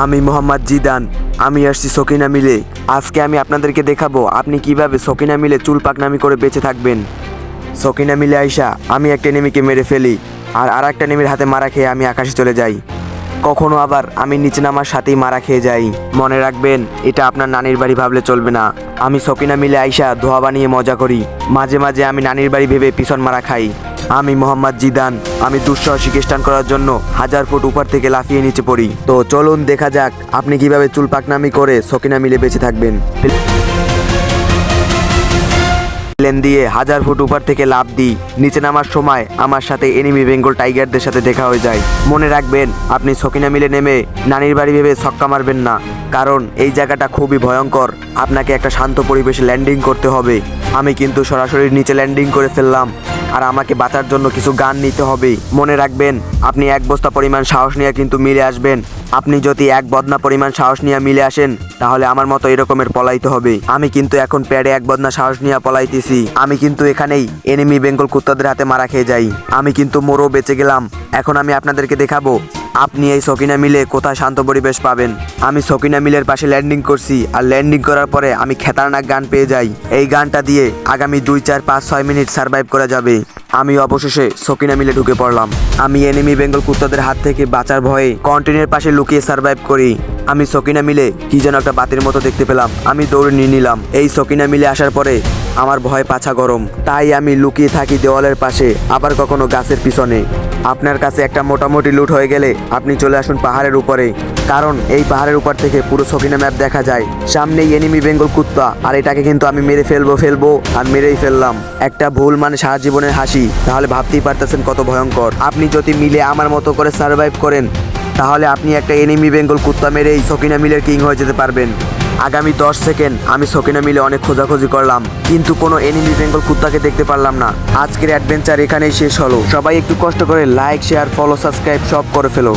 আমি মোহাম্মদ জিদান, আমি আসছি সকিনা মিলে। আজকে আমি আপনাদেরকে দেখাবো আপনি কীভাবে সকিনা মিলে চুল পাকনামি করে বেঁচে থাকবেন। সকিনা মিলে আইসা, আমি একটা নেমিকে মেরে ফেলি, আর আর একটা নেমির হাতে মারা খেয়ে আমি আকাশে চলে যাই। কখনো আবার আমি নিচে নামার সাথেই মারা খেয়ে যাই। মনে রাখবেন, এটা আপনার নানির বাড়ি ভাবলে চলবে না। আমি সকিনা মিলে আইসা ধোয়া বানিয়ে মজা করি। মাঝে মাঝে আমি নানির বাড়ি ভেবে পিছন মারা খাই। আমি মোহাম্মদ জিদান। আমি দুঃসাহসিক স্টান করার জন্য হাজার ফুট উপর থেকে লাফিয়ে নিচে পড়ি। তো চলুন দেখা যাক আপনি কীভাবে চুল পাকনামি করে সকিনা মিলে বেঁচে থাকবেন। প্লেন দিয়ে হাজার ফুট উপর থেকে লাভ দিই। নিচে নামার সময় আমার সাথে এনিমি বেঙ্গল টাইগারদের সাথে দেখা হয়ে যায়। মনে রাখবেন, আপনি সকিনা মিলে নেমে নানির বাড়ি ভেবে ছক্কা মারবেন না। কারণ এই জায়গাটা খুবই ভয়ঙ্কর। আপনাকে একটা শান্ত পরিবেশে ল্যান্ডিং করতে হবে। আমি কিন্তু সরাসরি নিচে ল্যান্ডিং করে ফেললাম। আর আমাকে বাঁচার জন্য কিছু গান নিতে হবে। মনে রাখবেন, আপনি এক বস্তা পরিমাণ সাহস নিয়ে কিন্তু মিলে আসবেন। আপনি যদি এক বদনা পরিমাণ সাহস নিয়ে মিলে আসেন, তাহলে আমার মতো এরকমের পলাইতে হবে। আমি কিন্তু এখন প্যাডে এক বদনা সাহস নিয়ে পলাইতেছি। আমি কিন্তু এখানেই এনিমি বেঙ্গল কুত্তাদের হাতে মারা খেয়ে যাই। আমি কিন্তু মোরও বেঁচে গেলাম। এখন আমি আপনাদেরকে দেখাবো আপনি এই সকিনা মিলে কোথায় শান্ত পরিবেশ পাবেন? আমি সকিনা মিলের পাশে ল্যান্ডিং করছি আর ল্যান্ডিং করার পরে আমি খেতারনাক গান পেয়ে যাই। এই গানটা দিয়ে আগামী দুই, চার, পাঁচ, ছয় মিনিট সার্ভাইভ করা যাবে। আমি অবশেষে সকিনা মিলে ঢুকে পড়লাম। আমি এনিমি বেঙ্গল কুত্তাদের হাত থেকে বাঁচার ভয়ে কন্টিনের পাশে লুকিয়ে সার্ভাইভ করি। আমি সকিনা মিলে কি যেন একটা বাতির মতো দেখতে পেলাম। আমি দৌড়ে নিয়ে নিলাম। এই সকিনা মিলে আসার পরে আমার ভয় পাছা গরম। তাই আমি লুকিয়ে থাকি দেওয়ালের পাশে, আবার কখনো গাছের পিছনে। আপনার কাছে একটা মোটামুটি লুট হয়ে গেলে আপনি চলে আসুন পাহাড়ের উপরে। কারণ এই পাহাড়ের উপর থেকে পুরো সকিনা ম্যাপ দেখা যায়। সামনেই এনিমি বেঙ্গল কুত্তা, আর এটাকে কিন্তু আমি মেরে ফেলব ফেলব আর মেরেই ফেললাম। একটা ভুল মানে সারা জীবনের হাসি, তাহলে ভাবতেই পারতেছেন কত ভয়ঙ্কর। আপনি যদি মিলে আমার মতো করে সার্ভাইভ করেন, তাহলে আপনি একটা এনিমি বেঙ্গল কুত্তা মেরেই সকিনা মিলের কিং হয়ে যেতে পারবেন। আগামী দশ সেকেন্ড আমি সকিনা মিলে অনেক খোঁজাখুঁজি করলাম, কিন্তু কোনো এনিমি বেঙ্গল কুত্তাকে দেখতে পারলাম না। আজকের অ্যাডভেঞ্চার এখানেই শেষ হলো। সবাই একটু কষ্ট করে লাইক শেয়ার ফলো সাবস্ক্রাইব সব করে ফেলো।